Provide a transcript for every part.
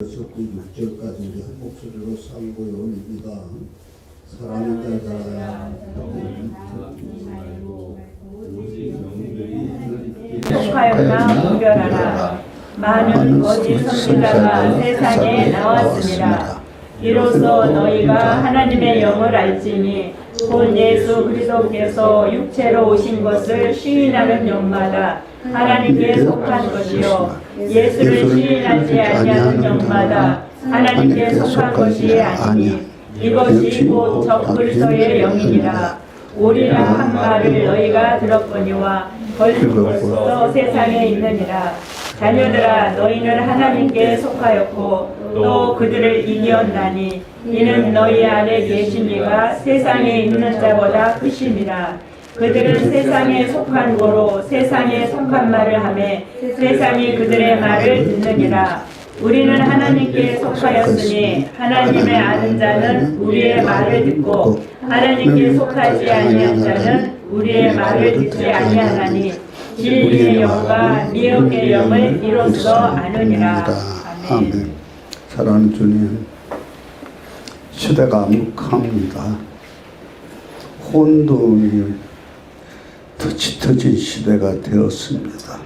첫구 6절까지 우리 한 목소리로 살고 올립니다. 사랑의 자들아 속하였나 분별하라. 많은 거짓 선지자가 세상에 나왔습니다. 이로써 너희가 하나님의 영을 알지니 곧 예수 그리스도께서 육체로 오신 것을 시인하는 영마다 하나님께 속한 것이요. 예수를 시인하지 아니하는 영마다 하나님께 속한 것이 아니니 이것이 곧 적그리스도의 영이니라 우리는 한 말을 너희가 들었거니와 벌써 세상에 있느니라. 자녀들아 너희는 하나님께 속하였고 또 그들을 이기었나니 이는 너희 안에 계신 이가 세상에 있는 자보다 크심이라 그들은 세상에 속한 거로 세상에 속한 말을 하매 세상이 그들의 말을 듣느니라 우리는 하나님께 속하였으니 하나님의 아는 자는 우리의 말을 듣고 하나님께 속하지 아니한 자는 우리의 말을 듣지 아니하나니 진리의 영과 미혹의 영을 이로써 아느니라 아멘. 사랑하는 주님, 시대가 암흑합니다. 혼돈이 더 짙어진 시대가 되었습니다.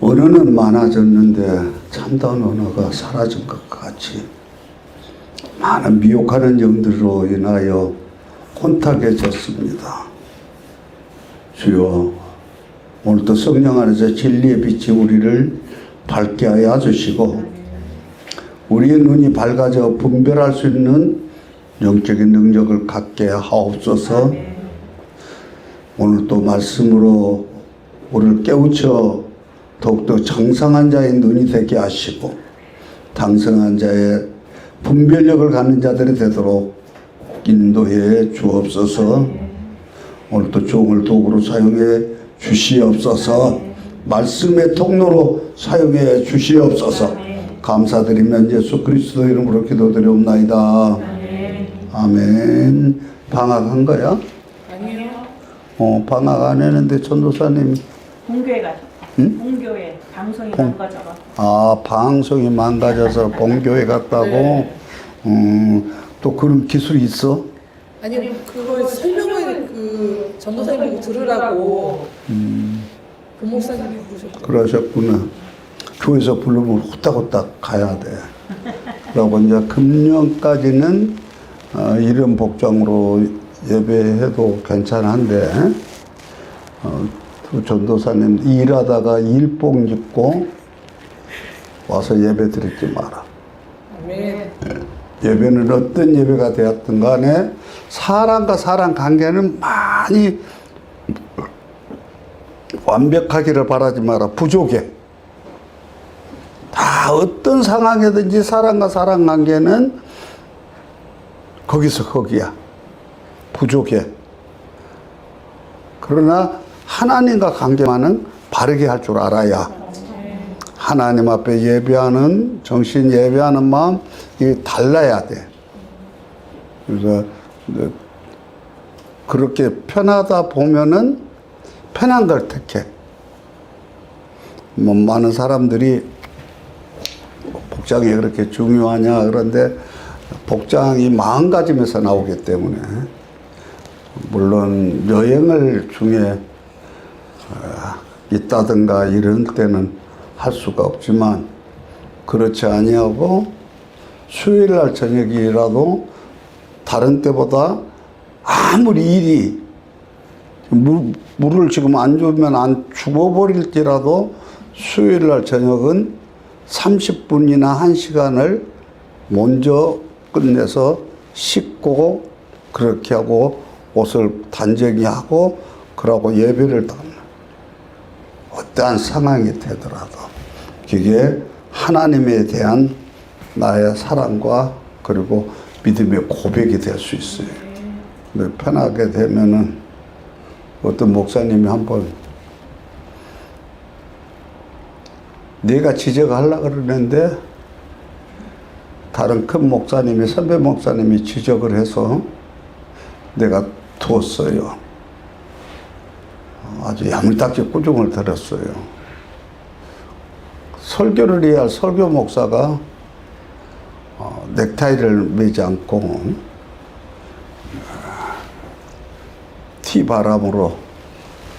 언어는 많아졌는데 참다운 언어가 사라진 것 같이 많은 미혹하는 영들로 인하여 혼탁해졌습니다. 주여, 오늘도 성령 안에서 진리의 빛이 우리를 밝게 하여 주시고 우리의 눈이 밝아져 분별할 수 있는 영적인 능력을 갖게 하옵소서 오늘 또 말씀으로 우리를 깨우쳐 더욱더 정상한 자의 눈이 되게 하시고 당성한 자의 분별력을 갖는 자들이 되도록 인도해 주옵소서. 오늘 또 종을 도구로 사용해 주시옵소서. 말씀의 통로로 사용해 주시옵소서. 감사드리면 예수 그리스도 이름으로 기도드리옵나이다. 아멘. 방학한 거야? 아니요 어 방학 안 했는데 전도사님 본교회 가죠 응? 본교회 방송이 본- 망가져가 아 방송이 망가져서 본교회 갔다고 네. 음, 또 그런 기술이 있어? 아니 그걸 설명을 그 전도사님 보고 들으라고 본 목사님이 부르셨고 그러셨구나. 교회에서 부르면 후딱후딱 가야 돼. 그리고 이제 금년까지는 어, 이름 복장으로 예배해도 괜찮은데 어, 또 전도사님 일하다가 일복 입고 와서 예배 드리지 마라. 아멘 예배는 어떤 예배가 되었든 간에 사람과 사람 관계는 많이 완벽하기를 바라지 마라. 부족해. 다 어떤 상황이든지 사람과 사람 관계는 거기서 거기야. 부족해. 그러나 하나님과 관계만은 바르게 할 줄 알아야 하나님 앞에 예배하는 정신 예배하는 마음 이게 달라야 돼. 그래서 네, 그렇게 편하다 보면은 편한 걸 택해. 뭐 많은 사람들이 복장이 그렇게 중요하냐 그런데 복장이 마음가짐에서 나오기 때문에 물론 여행을 중에 어, 있다든가 이런 때는 할 수가 없지만 그렇지 아니하고 수요일 날 저녁이라도 다른 때보다 아무리 일이 물, 물을 지금 안 주면 안 죽어버릴지라도 수요일 날 저녁은 30분이나 1시간을 먼저 끝내서 씻고 그렇게 하고 옷을 단정히 하고 그러고 예배를 드립니다. 어떠한 상황이 되더라도 그게 하나님에 대한 나의 사랑과 그리고 믿음의 고백이 될 수 있어요. 편하게 되면은 어떤 목사님이 한번 내가 지적하려고 그러는데 다른 큰 목사님이 선배 목사님이 지적을 해서 내가 두었어요. 아주 야물딱지 꾸중을 들었어요. 설교를 해야 할 설교 목사가 어, 넥타이를 매지 않고 티 바람으로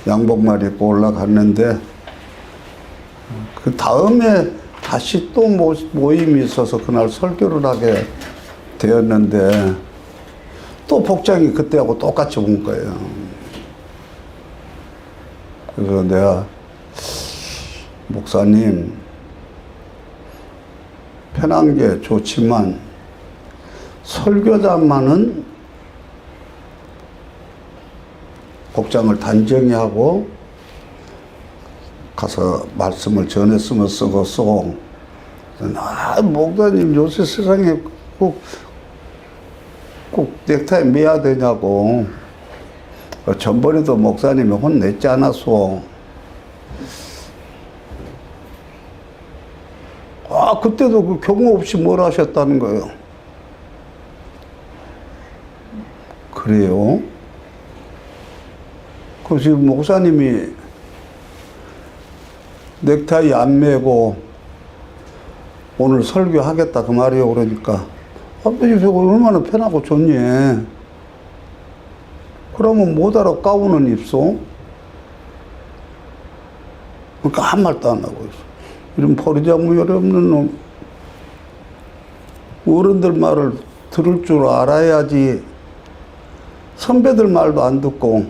양복만 입고 올라갔는데 그 다음에 다시 또 모- 모임이 있어서 그날 설교를 하게 되었는데 또 복장이 그때하고 똑같이 온 거예요. 그래서 내가 목사님 편한 게 좋지만 설교자만은 복장을 단정히 하고 가서 말씀을 전했으면 쓰고 쏘. 아, 목사님 요새 세상에 꼭, 꼭 넥타이 매야 되냐고. 어, 전번에도 목사님이 혼냈지 않았어. 아, 그때도 그 경우 없이 뭘 하셨다는 거예요. 그래요? 그 지금 목사님이 넥타이 안 매고 오늘 설교하겠다 그 말이에요. 그러니까 저거 얼마나 편하고 좋니? 그러면 뭐하러 가운은 입소? 그러니까 한 말도 안 하고 있어. 이런 버리장무열이 없는 놈. 어른들 말을 들을 줄 알아야지. 선배들 말도 안 듣고.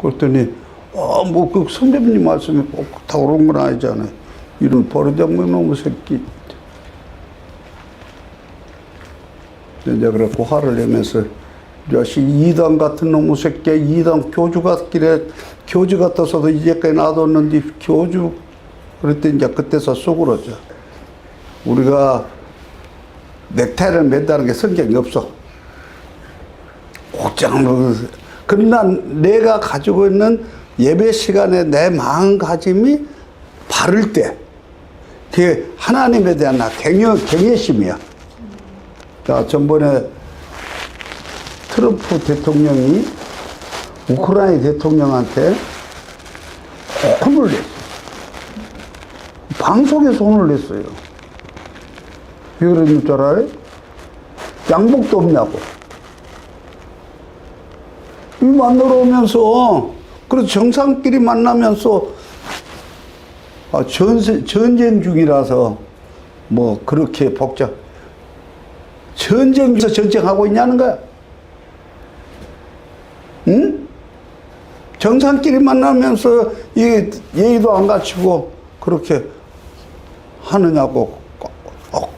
그랬더니, 아, 뭐, 그 선배님 말씀이 꼭다 옳은 건 아니잖아요. 이런 버리장무 놈의 새끼. 이제 그래갖고 화를 내면서, 자식 이단 같은 놈의 새끼야, 이단 교주 같길래, 교주 같아서도 이제까지 놔뒀는데, 교주. 그랬더니 이제 그때서 쑥으로져. 우리가 넥타이를 맨다는 게 성경이 없어. 복장을. 그러나 내가 가지고 있는 예배 시간에 내 마음가짐이 바를 때, 그게 하나님에 대한 나 경외, 경외심이야. 자, 전번에 트럼프 대통령이 우크라이나 대통령한테 혼을 냈어요. 방송에서 혼을 냈어요. 왜 그랬는 줄 알아요? 양복도 없냐고. 이 만나러 오면서, 그래서 정상끼리 만나면서, 아, 전세, 전쟁 중이라서, 뭐, 그렇게 복잡. 전쟁에서 전쟁하고 있냐는 거야. 응? 정상끼리 만나면서 이 예의도 안 갖추고 그렇게 하느냐고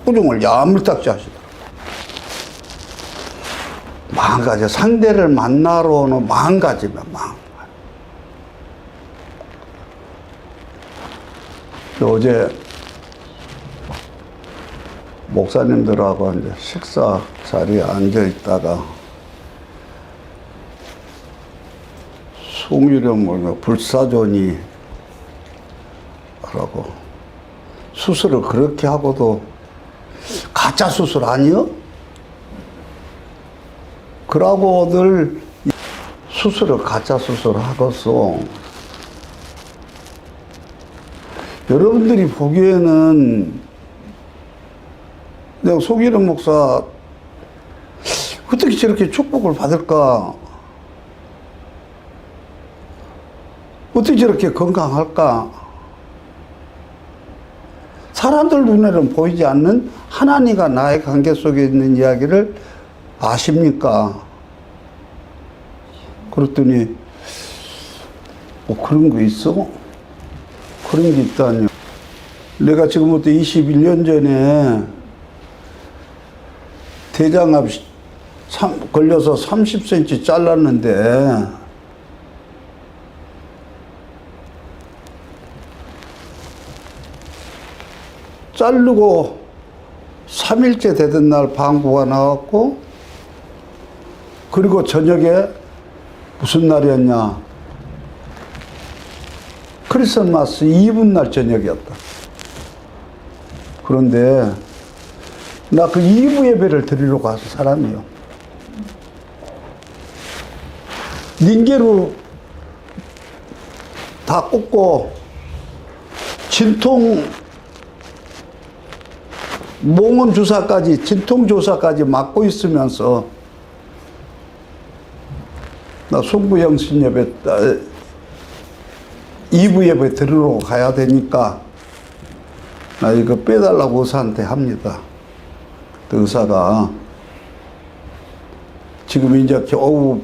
꾸중을 야물딱지 하시더라. 마음가짐, 상대를 만나러 오는 마음가짐이야, 마음. 어제 목사님들하고 이제 식사 자리에 앉아 있다가 송유령 뭐냐 불사존이 라고 수술을 그렇게 하고도 가짜 수술 아니요? 그러고들 수술을 가짜 수술 하겠어. 여러분들이 보기에는 내가 송일영 목사 어떻게 저렇게 축복을 받을까? 어떻게 저렇게 건강할까? 사람들 눈에는 보이지 않는 하나님과 나의 관계 속에 있는 이야기를 아십니까? 그랬더니, 뭐 그런 거 있어? 그런 게 있다니요. 내가 지금부터 21년 전에 대장암 삼- 걸려서 30cm 잘랐는데, 자르고 3일째 되던 날 방구가 나왔고, 그리고 저녁에 무슨 날이었냐? 크리스마스 이브 날 저녁이었다. 그런데 나그 이브 예배를 드리러 가서 사람이요. 닌게로 다 꽂고 진통 몽원 주사까지 진통 조사까지 맡고 있으면서 나 송구 영신 예배 아, 2부 예배 들으러 가야 되니까 나 이거 빼달라고 의사한테 합니다. 그 의사가 지금 이제 겨우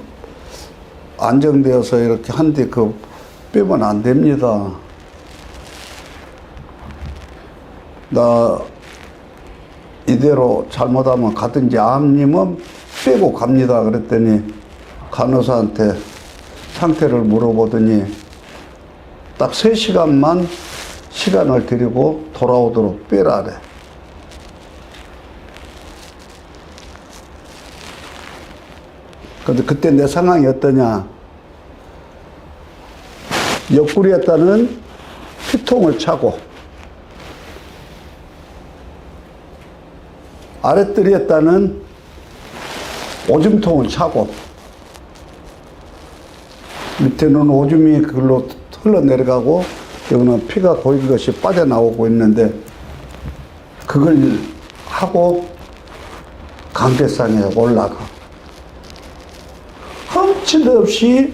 안정되어서 이렇게 한데 그 빼면 안 됩니다. 나 이대로 잘못하면 가든지 암님은 빼고 갑니다. 그랬더니 간호사한테 상태를 물어보더니 딱 3시간만 시간을 드리고 돌아오도록 빼라래. 근데 그때 내 상황이 어떠냐. 옆구리에다는 피통을 차고 아랫뜰이었다는 오줌통을 차고 밑에는 오줌이 그걸로 흘러내려가고 여기는 피가 고인 것이 빠져나오고 있는데 그걸 하고 강대상에 올라가 흠치도 없이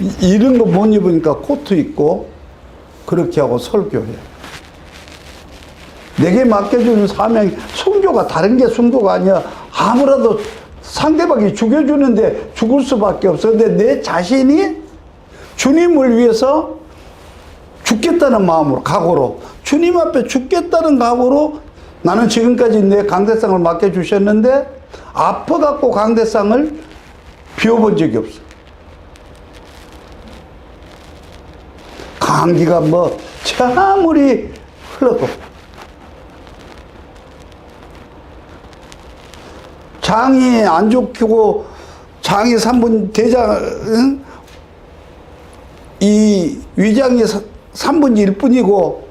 이- 이런 거 못 입으니까 코트 입고 그렇게 하고 설교해. 내게 맡겨주는 사명이 순교가 다른 게 순교가 아니야. 아무라도 상대방이 죽여주는데 죽을 수밖에 없어. 근데 내 자신이 주님을 위해서 죽겠다는 마음으로, 각오로, 주님 앞에 죽겠다는 각오로 나는 지금까지 내 강대상을 맡겨주셨는데 아파갖고 강대상을 비워본 적이 없어. 감기가 뭐, 아무리 흘러도 장이 안 좋고 장이 3분 대장 응? 이 위장이 3분의 1뿐이고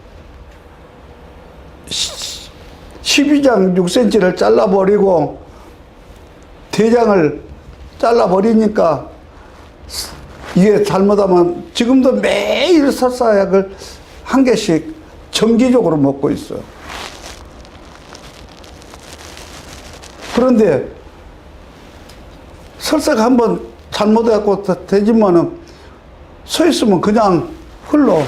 12장 6cm를 잘라버리고 대장을 잘라버리니까 이게 잘못하면 지금도 매일 설사약을 한 개씩 정기적으로 먹고 있어요. 그런데 설사가 한번 잘못해갖고 다 되지만은 서 있으면 그냥 흘러.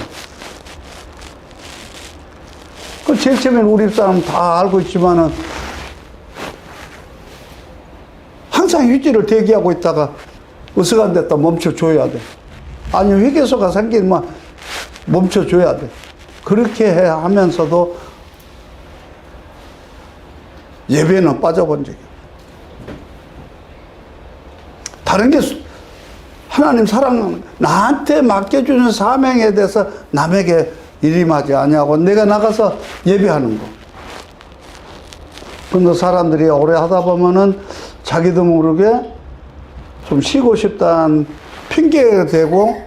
그 제일 처음에는 우리 사람 다 알고 있지만은 휴지를 대기하고 있다가 어서간 됐다 멈춰줘야 돼. 아니 회계소가 생기면 멈춰줘야 돼. 그렇게 해 하면서도 예배는 빠져본 적이 없어요. 다른 게 수- 하나님 사랑 나한테 맡겨주는 사명에 대해서 남에게 일임하지 아니하고 내가 나가서 예배하는 거. 근데 사람들이 오래 하다 보면은 자기도 모르게 좀 쉬고 싶다는 핑계가 되고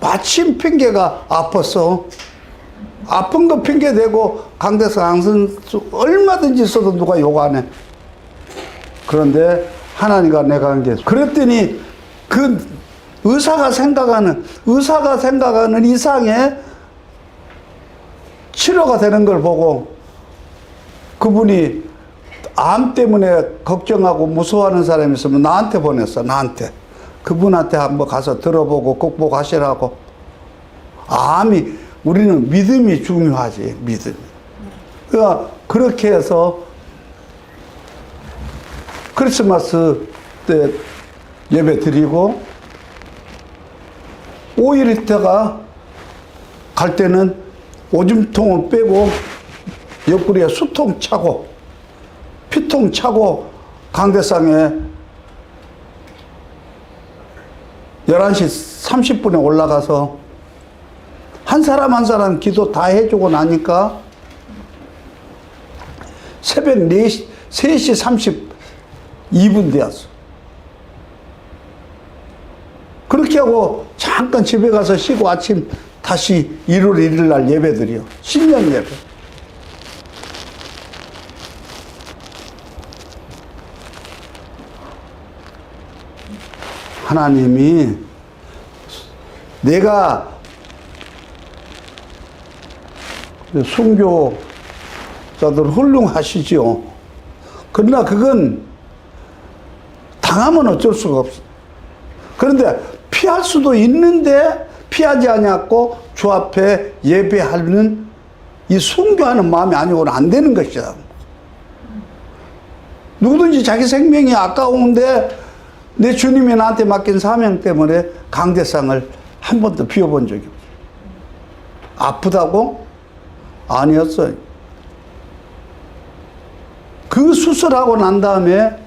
마침 핑계가 아팠어. 아픈 거 핑계 대고 강대상 안쓴 얼마든지 있어도 누가 욕 안 해. 그런데 하나님과 내가 한 게 그랬더니 그 의사가 생각하는 의사가 생각하는 이상의 치료가 되는 걸 보고 그분이 암 때문에 걱정하고 무서워하는 사람이 있으면 나한테 보냈어 나한테. 그분한테 한번 가서 들어보고 극복하시라고. 암이 우리는 믿음이 중요하지 믿음 그러니까 그렇게 해서 크리스마스 때 예배 드리고 5일 있다가 갈 때는 오줌통을 빼고 옆구리에 수통 차고 피통 차고 강대상에 11시 30분에 올라가서 한 사람 한 사람 기도 다 해주고 나니까 새벽 4시, 3시 32분 되었어. 그렇게 하고 잠깐 집에 가서 쉬고 아침 다시 1월 1일 날 예배 드려. 신년 예배. 하나님이 내가 순교자들 훌륭하시죠. 그러나 그건 당하면 어쩔 수가 없어. 그런데 피할 수도 있는데 피하지 않았고 주 앞에 예배하는 이 순교하는 마음이 아니고는 안 되는 것이다. 누구든지 자기 생명이 아까운데 내 주님이 나한테 맡긴 사명 때문에 강대상을 한 번도 비워본 적이 없어요. 아프다고? 아니었어요. 그 수술하고 난 다음에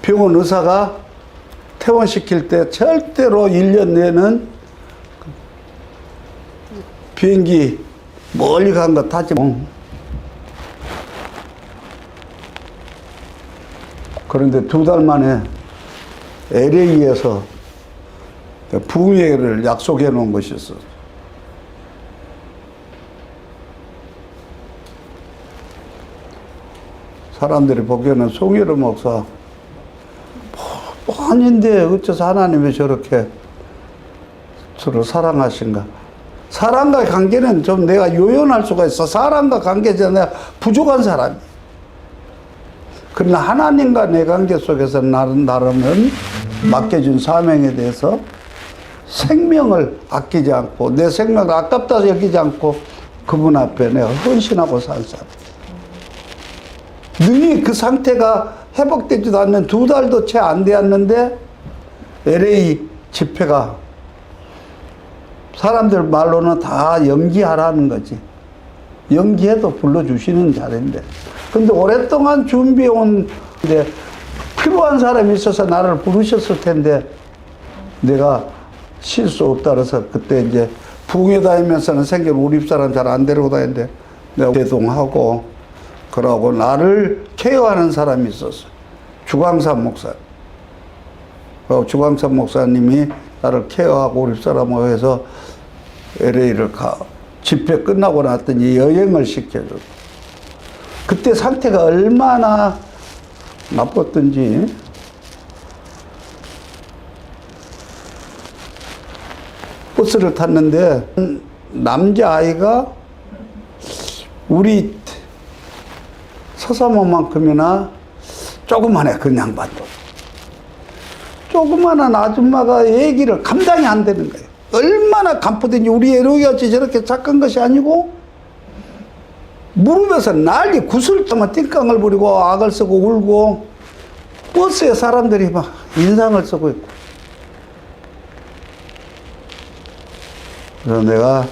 병원 의사가 퇴원시킬 때 절대로 1년 내는 비행기 멀리 간 거 타지 마. 그런데 두 달 만에 LA에서 부흥회를 약속해 놓은 것이었어. 사람들이 보기에는 송혜로 목사 뭐, 뭐 아닌데 어째서 하나님이 저렇게 서로 사랑하신가? 사랑과 관계는 좀 내가 요연할 수가 있어. 사랑과 관계에서 내가 부족한 사람이. 그러나 하나님과 내 관계 속에서 나름, 나름은 맡겨준 사명에 대해서 생명을 아끼지 않고 내 생명을 아깝다 여기지 않고 그분 앞에 내가 헌신하고 산 사람. 능히 그 상태가 회복되지도 않는 두 달도 채 안 되었는데 LA 집회가 사람들 말로는 다 연기하라는 거지. 연기해도 불러주시는 자리인데. 근데 오랫동안 준비해온, 필요한 사람이 있어서 나를 부르셨을 텐데 내가 실수 없다 그래서 그때 이제 부흥회 다니면서는 생긴 우리 집사람 잘 안 데리고 다니는데 내가 대동하고 그러고 나를 케어하는 사람이 있었어. 주광산 목사. 그 주광산 목사님이 나를 케어하고 우리 집사람하고 해서 LA를 가. 집회 끝나고 났더니 여행을 시켜줘. 그때 상태가 얼마나 나빴던지. 버스를 탔는데 남자아이가 우리 서사모만큼이나 조그만해 그 양반도 조그만한 아줌마가 얘기를 감당이 안 되는 거예요 얼마나 간포든지 우리 애로이같이 저렇게 착한 것이 아니고 무릎에서 난리 구슬만 띵깡을 부리고 악을 쓰고 울고 버스에 사람들이 막 인상을 쓰고 있고. 그래서 내가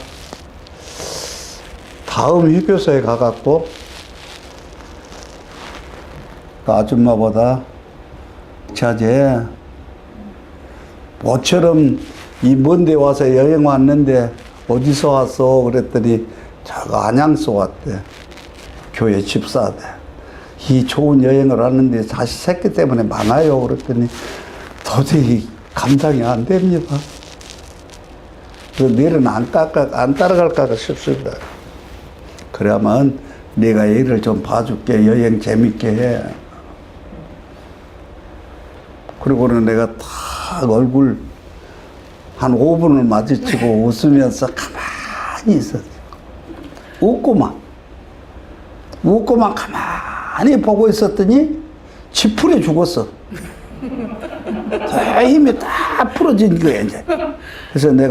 다음 휴교소에 가갖고 그 아줌마보다 자제 모처럼 이 먼데 와서 여행 왔는데 어디서 왔어? 그랬더니 저거 안양서 왔대. 교회 집사대. 이 좋은 여행을 왔는데 자식 새끼 때문에 많아요. 그랬더니 도저히 감당이 안 됩니다. 그 내일은 안, 깎아, 안 따라갈까 싶습니다. 그러면 내가 얘를 좀 봐줄게. 여행 재밌게 해. 그리고는 내가 탁 얼굴 한 5분을 마주치고 웃으면서 가만히 있었어. 웃고만. 웃고만 가만히 보고 있었더니 지푸려 죽었어. 다 힘이 다 풀어진 거야, 이제. 그래서 내가